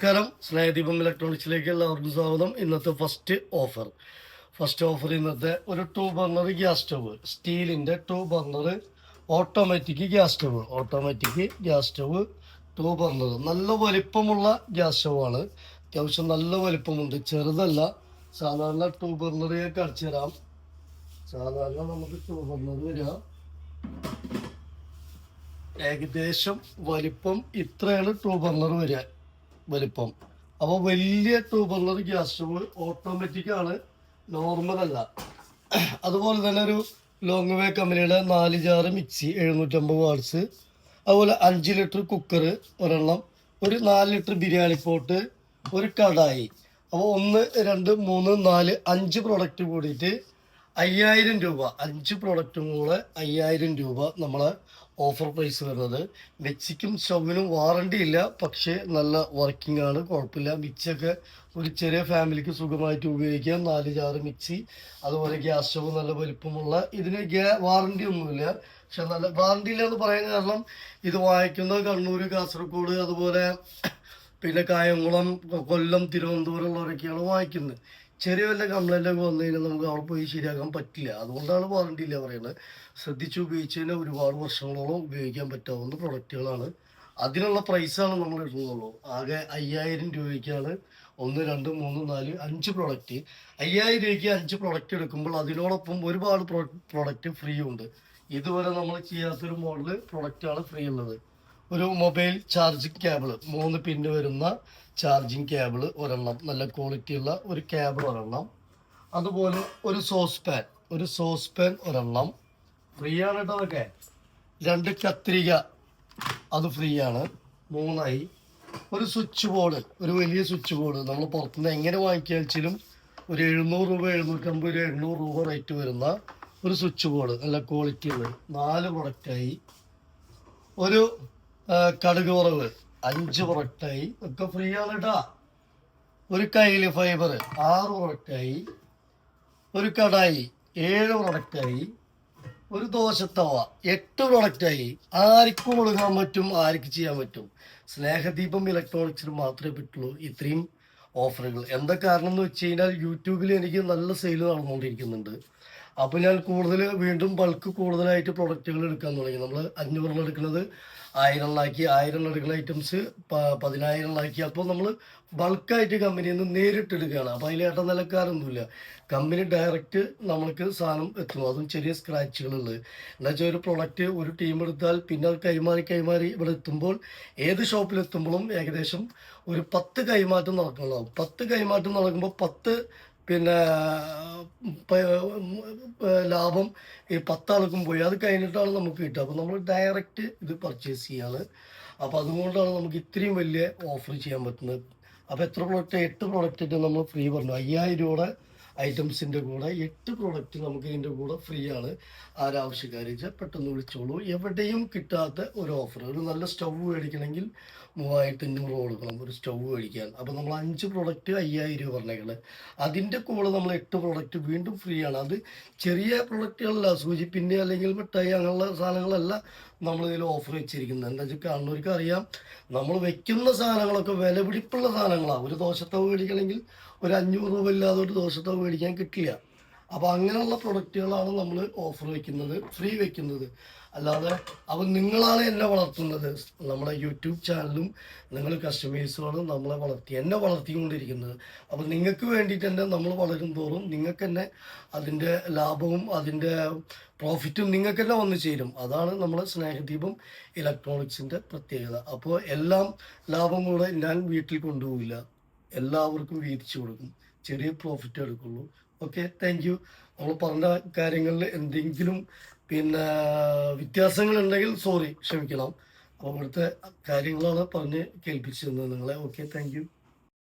നമസ്കാരം. സ്നേഹദീപം ഇലക്ട്രോണിക്സിലേക്ക് എല്ലാവർക്കും സ്വാഗതം. ഇന്നത്തെ ഫസ്റ്റ് ഓഫർ ഫസ്റ്റ് ഓഫർ ഇന്നത്തെ ഒരു ടു ബർണർ ഗ്യാസ് സ്റ്റവ്. സ്റ്റീലിന്റെ two burner automatic gas stove. Automatic gas stove two burner നല്ല വലിപ്പമുള്ള ഗ്യാസ് സ്റ്റവ് ആണ്. അത്യാവശ്യം നല്ല വലിപ്പമുണ്ട്. ചെറുതല്ല. സാധാരണ ടു ബർണറിയൊക്കെ അടിച്ചു തരാം. സാധാരണ നമുക്ക് ടു ബർണർ വരിക. ഏകദേശം വലിപ്പം ഇത്രയാണ് ടു ബർണർ വരിക. വലിപ്പം. അപ്പോൾ വലിയ ടൂ ഗ്യാസ് സ്റ്റവ് ഓട്ടോമാറ്റിക് ആണ്. നോർമൽ അല്ല. അതുപോലെ തന്നെ ഒരു ലോങ് വേ കമ്പനിയുടെ നാല് ജാറ് മിക്സി എഴുന്നൂറ്റമ്പത് വാട്സ് അതുപോലെ അഞ്ച് ലിറ്റർ കുക്കർ ഒരെണ്ണം. ഒരു നാല് ലിറ്റർ ബിരിയാണി പോട്ട് ഒരു കടായി. അപ്പോൾ ഒന്ന് രണ്ട് മൂന്ന് നാല് അഞ്ച് പ്രൊഡക്റ്റ് കൂടിയിട്ട് അയ്യായിരം രൂപ അഞ്ച് പ്രോഡക്റ്റും കൂടെ അയ്യായിരം രൂപ നമ്മളെ ഓഫർ പ്രൈസ് വരുന്നത്. മെച്ചിക്കും സ്റ്റൗവിനും വാറണ്ടി ഇല്ല പക്ഷേ നല്ല വർക്കിംഗ് ആണ് കുഴപ്പമില്ല. മിക്സിയൊക്കെ ഒരു ചെറിയ ഫാമിലിക്ക് സുഖമായിട്ട് ഉപയോഗിക്കാം. നാല് ചാറ് മിക്സി അതുപോലെ ഗ്യാസ് സ്റ്റവ് നല്ല വലിപ്പമുള്ള. ഇതിന് ഗ്യാ വാറണ്ടി ഒന്നുമില്ല. പക്ഷെ നല്ല വാറണ്ടി ഇല്ല എന്ന് പറയാൻ കാരണം ഇത് വാങ്ങിക്കുന്നത് കണ്ണൂർ കാസർഗോഡ് അതുപോലെ പിന്നെ കായംകുളം കൊല്ലം തിരുവനന്തപുരം ഉള്ളവരൊക്കെയാണ് വാങ്ങിക്കുന്നത്. ചെറിയ വല്ല കംപ്ലൈന്റ് ഒക്കെ വന്നു കഴിഞ്ഞാൽ നമുക്ക് അവിടെ പോയി ശരിയാക്കാൻ പറ്റില്ല. അതുകൊണ്ടാണ് വാറണ്ടി ഇല്ല പറയുന്നത്. ശ്രദ്ധിച്ച് ഉപയോഗിച്ച് കഴിഞ്ഞാൽ ഒരുപാട് വർഷങ്ങളോളം ഉപയോഗിക്കാൻ പറ്റാവുന്ന പ്രൊഡക്റ്റുകളാണ് അതിനുള്ള പ്രൈസാണ് നമ്മൾ ഇടുന്നുള്ളൂ. ആകെ അയ്യായിരം രൂപയ്ക്കാണ് ഒന്ന് രണ്ട് മൂന്ന് നാല് അഞ്ച് പ്രൊഡക്റ്റ് അയ്യായിരം രൂപയ്ക്ക് അഞ്ച് പ്രൊഡക്റ്റ് എടുക്കുമ്പോൾ അതിനോടൊപ്പം ഒരുപാട് പ്രൊഡക്റ്റ് ഫ്രീ ഉണ്ട്. ഇതുവരെ നമ്മൾ ചെയ്യാത്തൊരു മോഡൽ പ്രൊഡക്റ്റാണ് ഫ്രീ ഉള്ളത്. ഒരു മൊബൈൽ ചാർജിങ് കേബിൾ മൂന്ന് പിന്ന് വരുന്ന ചാർജിങ് കേബിൾ ഒരെണ്ണം നല്ല ക്വാളിറ്റി ഉള്ള ഒരു കേബിൾ ഒരെണ്ണം അതുപോലെ ഒരു സോസ് പാൻ ഒരു സോസ് പാൻ ഒരെണ്ണം. ഫ്രീ ആണ് കേട്ടോ അതൊക്കെ. രണ്ട് കത്രിക അത് ഫ്രീ ആണ് മൂന്നായി. ഒരു സ്വിച്ച് ബോർഡ് ഒരു വലിയ സ്വിച്ച് ബോർഡ്. നമ്മൾ പുറത്തുനിന്ന് എങ്ങനെ വാങ്ങിക്കാച്ചാലും ഒരു എഴുന്നൂറ് രൂപ എഴുന്നൂറ്റമ്പത് രൂപ എണ്ണൂറ് രൂപ റേറ്റ് വരുന്ന ഒരു സ്വിച്ച് ബോർഡ്. നല്ല ക്വാളിറ്റി ഉള്ളത് നാല് പ്രൊഡക്റ്റായി ഒരു കടുക് വറവ്. അഞ്ച് പ്രൊഡക്റ്റായി ഒക്കെ ഫ്രീ ആണ് കേട്ടാ ഒരു കൈയിൽ ഫൈബർ ആറ് പ്രൊഡക്റ്റായി ഒരു കടായി ഏഴ് പ്രൊഡക്റ്റായി ഒരു ദോശത്തവ എട്ട് പ്രൊഡക്റ്റായി ആർക്കും ഒഴുകാൻ പറ്റും ആർക്ക് ചെയ്യാൻ പറ്റും. സ്നേഹദീപം ഇലക്ട്രോണിക്സിന് മാത്രമേ പറ്റുള്ളൂ ഇത്രയും ഓഫറുകൾ എന്താ കാരണം എന്ന് വെച്ച് കഴിഞ്ഞാൽ യൂട്യൂബിൽ എനിക്ക് നല്ല സെയിൽ നടന്നുകൊണ്ടിരിക്കുന്നുണ്ട്. അപ്പോൾ ഞാൻ കൂടുതൽ വീണ്ടും ബൾക്ക് കൂടുതലായിട്ട് പ്രൊഡക്റ്റുകൾ എടുക്കാൻ തുടങ്ങി. നമ്മൾ അഞ്ഞൂറിൽ എടുക്കുന്നത് ആയിരങ്ങളാക്കി ആയിരം എടുക്കുന്ന ഐറ്റംസ് പതിനായിരങ്ങളാക്കി അപ്പോൾ നമ്മൾ ബൾക്കായിട്ട് കമ്പനിയിൽ നിന്ന് നേരിട്ട് എടുക്കുകയാണ് അപ്പോൾ അതിൽ ഏട്ട നിലക്കാരൊന്നുമില്ല. കമ്പനി ഡയറക്റ്റ് നമ്മൾക്ക് സാധനം എത്തുന്നു. അതും ചെറിയ സ്ക്രാച്ചുകളുള്ളത് എന്നുവെച്ചാൽ ഒരു പ്രൊഡക്റ്റ് ഒരു ടീം എടുത്താൽ പിന്നെ അത് കൈമാറി കൈമാറി ഇവിടെ എത്തുമ്പോൾ ഏത് ഷോപ്പിൽ എത്തുമ്പോഴും ഏകദേശം ഒരു പത്ത് കൈമാറ്റം നടക്കുന്നുണ്ടാവും. പത്ത് കൈമാറ്റം നടക്കുമ്പോൾ പത്ത് പിന്നെ ലാഭം ഈ പത്താൾക്കും പോയി. അത് കഴിഞ്ഞിട്ടാണ് നമുക്ക് കിട്ടുക. അപ്പോൾ നമ്മൾ ഡയറക്റ്റ് ഇത് പർച്ചേസ് ചെയ്യാണ്. അപ്പോൾ അതുകൊണ്ടാണ് നമുക്ക് ഇത്രയും വലിയ ഓഫർ ചെയ്യാൻ പറ്റുന്നത്. അപ്പോൾ എത്ര പ്രോഡക്റ്റ് എട്ട് പ്രോഡക്റ്റ് നമ്മൾ ഫ്രീ പറഞ്ഞു. അയ്യായിരം രൂപയുടെ ഐറ്റംസിന്റെ കൂടെ എട്ട് പ്രോഡക്റ്റ് നമുക്ക് ഇതിന്റെ കൂടെ ഫ്രീ ആണ്. ആരാവശ്യക്കാർ വെച്ചാൽ പെട്ടെന്ന് വിളിച്ചോളൂ. എവിടെയും കിട്ടാത്ത ഒരു ഓഫർ ഒരു നല്ല സ്റ്റൗ മേടിക്കണമെങ്കിൽ മൂവായിരത്തി അഞ്ഞൂറ് കൊടുക്കണം ഒരു സ്റ്റൗ മേടിക്കാൻ. അപ്പോൾ നമ്മൾ അഞ്ച് പ്രോഡക്റ്റ് അയ്യായിരം രൂപ പറഞ്ഞേക്കണേ. അതിന്റെ കൂടെ നമ്മൾ എട്ട് പ്രോഡക്റ്റ് വീണ്ടും ഫ്രീ ആണ്. അത് ചെറിയ പ്രോഡക്റ്റുകളല്ല സൂചി പിന്നെ അല്ലെങ്കിൽ മിഠായി അങ്ങനെയുള്ള സാധനങ്ങളല്ല നമ്മൾ ഇതിൽ ഓഫർ വെച്ചിരിക്കുന്നത്. എന്താ വെച്ചാൽ കണ്ണൂർക്ക് അറിയാം നമ്മൾ വെക്കുന്ന സാധനങ്ങളൊക്കെ വില പിടിപ്പുള്ള സാധനങ്ങളാണ് ഒരു ദോശത്തവ് മേടിക്കണമെങ്കിൽ ഒരു അഞ്ഞൂറ് രൂപ ഇല്ലാതെ ഒരു ദോശത്തവ് മേടിക്കാൻ കിട്ടില്ല. അപ്പോൾ അങ്ങനെയുള്ള പ്രൊഡക്റ്റുകളാണ് നമ്മൾ ഓഫർ വെക്കുന്നത് ഫ്രീ വെക്കുന്നത്. അല്ലാതെ അവൻ നിങ്ങളാണ് എന്നെ വളർത്തുന്നത്. നമ്മുടെ യൂട്യൂബ് ചാനലും നിങ്ങൾ കസ്റ്റമേഴ്സുമാണ് നമ്മളെ വളർത്തി എന്നെ വളർത്തിക്കൊണ്ടിരിക്കുന്നത്. അപ്പോൾ നിങ്ങൾക്ക് വേണ്ടിയിട്ട് തന്നെ നമ്മൾ വളരും തോറും നിങ്ങൾക്ക് തന്നെ അതിന്റെ ലാഭവും അതിന്റെ പ്രോഫിറ്റും നിങ്ങൾക്ക് തന്നെ വന്നു ചേരും. അതാണ് നമ്മളെ സ്നേഹദീപം ഇലക്ട്രോണിക്സിന്റെ പ്രത്യേകത. അപ്പോൾ എല്ലാം ലാഭം കൂടെ ഞാൻ വീട്ടിൽ കൊണ്ടുപോകില്ല എല്ലാവർക്കും വീതിച്ചു കൊടുക്കും. ചെറിയ പ്രോഫിറ്റ് എടുക്കുള്ളൂ. ഓക്കെ താങ്ക് യു നമ്മൾ പറഞ്ഞ കാര്യങ്ങളിൽ എന്തെങ്കിലും പിന്നെ വ്യത്യാസങ്ങൾ ഉണ്ടെങ്കിൽ സോറി ക്ഷമിക്കണം. അപ്പോൾ ഇവിടുത്തെ കാര്യങ്ങളാണ് പറഞ്ഞ് കേൾപ്പിച്ചിരുന്നത് നിങ്ങളെ. Okay thank you